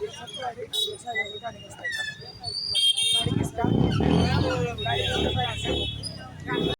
La primera es la de la vida en el estrecho. La primera es la de la.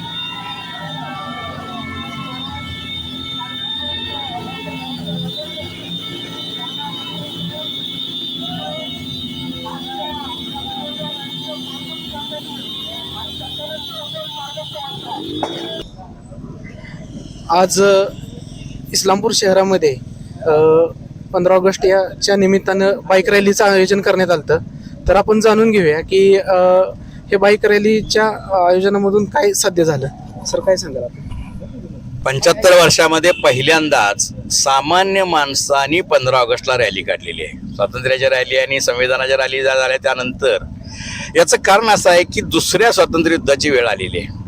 आज इस्लामपूर शहरामध्ये पंधरा August याच्या निमित्तानं bike रॅलीचं आयोजन करण्यात आलं तर आपण जाणून घेऊया की हे बाईक रॅलीच्या आयोजनामधून काय साध्य झालं? सर काय सांगाल आपण? पंच्याहत्तर वर्षामध्ये पहिल्यांदाच सामान्य माणसांनी पंधरा ऑगस्टला रॅली काढलेली आहे. स्वातंत्र्याच्या रॅली आणि संविधानाच्या रॅली ज्या झाल्या त्यानंतर. याचं कारण असं आहे की दुसऱ्या स्वातंत्र्य युद्धाची वेळ आलेली आहे.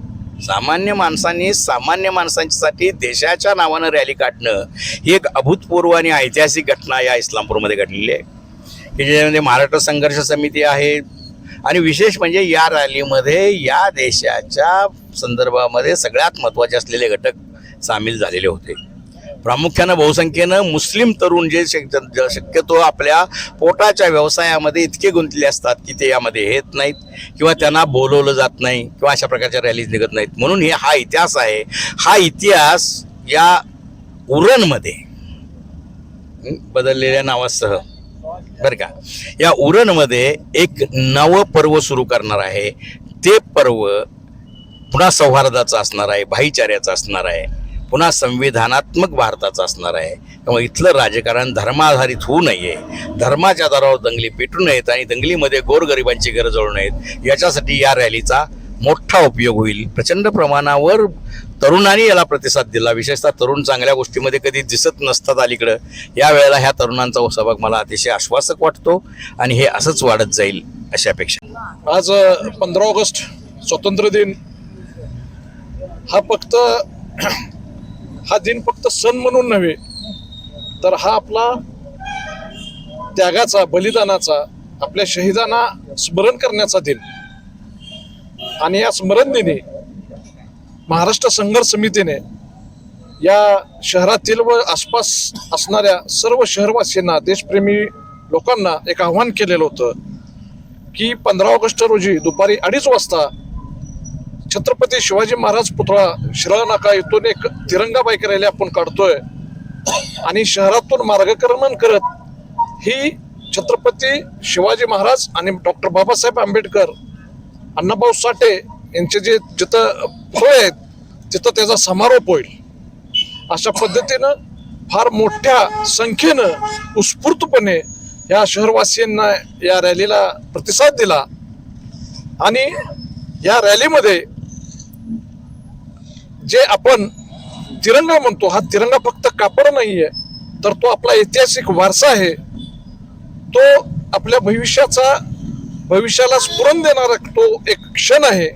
सामान्य माणसांनी सामान्य माणसांसाठी देशाच्या नावानं रॅली काढणं ही एक अभूतपूर्व आणि ऐतिहासिक घटना या इस्लामपूरमध्ये घडलेली आहे. की ज्याच्यामध्ये महाराष्ट्र संघर्ष समिती आहे. आणि विशेष म्हणजे या रॅलीमध्ये या देशाच्या संदर्भामध्ये सगळ्यात महत्त्वाचे असलेले घटक सामील झालेले होते. प्रामुख्यानं बहुसंख्येनं मुस्लिम तरुण जे शक्यतो आपल्या पोटाच्या व्यवसायामध्ये इतके गुंतले असतात की ते यामध्ये येत नाहीत किंवा त्यांना बोलवलं जात नाही किंवा अशा प्रकारच्या रॅलीज निघत नाहीत. म्हणून हे हा इतिहास आहे. हा इतिहास या उरणमध्ये बदललेल्या नावासह बरं का? या उरणमध्ये एक नवं पर्व सुरू करणार आहे. ते पर्व पुन्हा सौहार्दाचं असणार आहे भाईचाऱ्याचं असणार आहे. पुन्हा संविधानात्मक भारताचं असणार आहे. त्यामुळे इथलं राजकारण धर्माधारित होऊ नये. धर्माच्या आधारावर दंगली पेटू नयेत आणि दंगलीमध्ये गोरगरिबांची गरज जळू नयेत. याच्यासाठी या रॅलीचा मोठा उपयोग होईल. प्रचंड प्रमाणावर तरुणांनी याला प्रतिसाद दिला. विशेषतः तरुण चांगल्या गोष्टीमध्ये कधी दिसत नसतात अलीकडं. या वेळेला ह्या तरुणांचा सहभाग मला अतिशय आश्वासक वाटतो आणि हे असंच वाढत जाईल अशी अपेक्षा. आज पंधरा ऑगस्ट स्वातंत्र्य दिन. हा फक्त हा दिन फक्त सण म्हणून नव्हे तर हा आपला त्यागाचा बलिदानाचा आपल्या शहीदांना स्मरण करण्याचा दिन. आणि या स्मरण दिनी महाराष्ट्र संघर्ष समितीने या शहरातील व आसपास असणाऱ्या सर्व शहरवासींना देशप्रेमी लोकांना एक आव्हान केलेलं होतं की पंधरा ऑगस्ट रोजी दुपारी अडीच वाजता छत्रपती शिवाजी महाराज पुतळा शिराळा नाका इथून एक तिरंगा बाईक रॅली आपण काढतोय. आणि शहरातून मार्गक्रमण करत ही छत्रपती शिवाजी महाराज आणि डॉक्टर बाबासाहेब आंबेडकर अण्णाभाऊ साठे यांचे जे जिथं फळ आहेत तिथं त्याचा समारोप होईल. अशा पद्धतीनं फार मोठ्या संख्येनं उत्स्फूर्तपणे या शहरवासियांना या रॅलीला प्रतिसाद दिला. आणि या रॅलीमध्ये जे आपण तिरंगा म्हणतो हा तिरंगा फक्त कापड नाहीये तर तो आपला ऐतिहासिक वारसा आहे. तो आपल्या भविष्याचा भविष्याला स्फुरण देणारा तो एक क्षण आहे.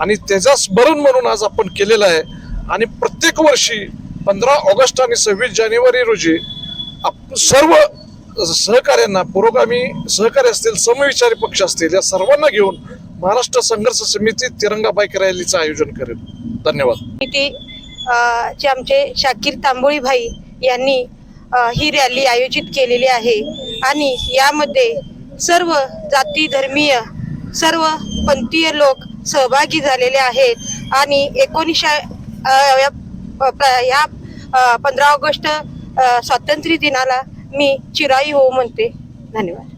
आणि त्याचा स्मरण म्हणून आज आपण केलेला आहे. आणि प्रत्येक वर्षी पंधरा ऑगस्ट आणि सव्वीस जानेवारी रोजी आप सर्व सहकार्यांना पुरोगामी सहकारी असतील समविचारी पक्ष असतील या सर्वांना घेऊन महाराष्ट्र संघर्ष समिती तिरंगा बाईक रॅलीचं आयोजन करेल. धन्यवाद. जे आमचे शाकीर तांबोळी भाई यांनी ही रॅली आयोजित केलेली आहे. आणि यामध्ये सर्व जाती धर्मीय सर्व पंथीय लोक सहभागी झालेले आहेत. आणि एकोणीसशे या पंधरा ऑगस्ट स्वातंत्र्य दिनाला मी चिराई हो म्हणते. धन्यवाद.